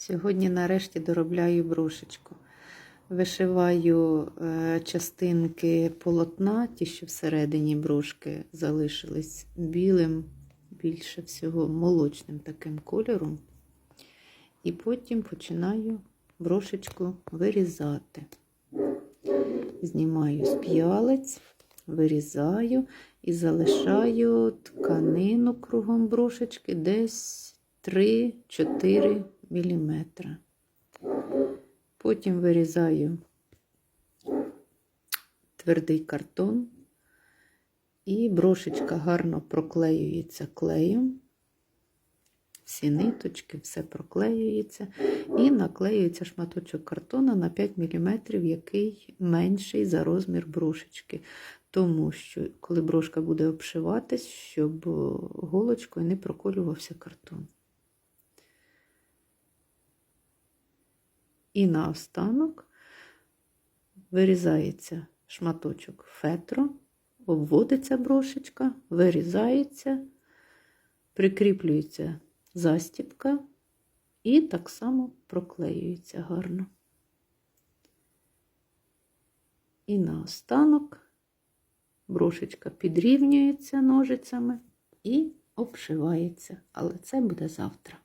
Сьогодні нарешті доробляю брошечку. Вишиваю е, частинки полотна, ті, що всередині брошки залишились білим, більше всього молочним таким кольором. І потім починаю брошечку вирізати. Знімаю з п'ялець, вирізаю і залишаю тканину кругом брошечки десь 3-4 мм. Потім вирізаю твердий картон, і брошечка гарно проклеюється клеєм. Всі ниточки, все проклеюється, і наклеюється шматочок картона на 5 мм, який менший за розмір брошечки. Тому що, коли брошка буде обшиватись, щоб голочкою не проколювався картон. І наостанок вирізається шматочок фетро, обводиться брошечка, вирізається, прикріплюється застіпка і так само проклеюється гарно. І наостанок брошечка підрівнюється ножицями і обшивається, але це буде завтра.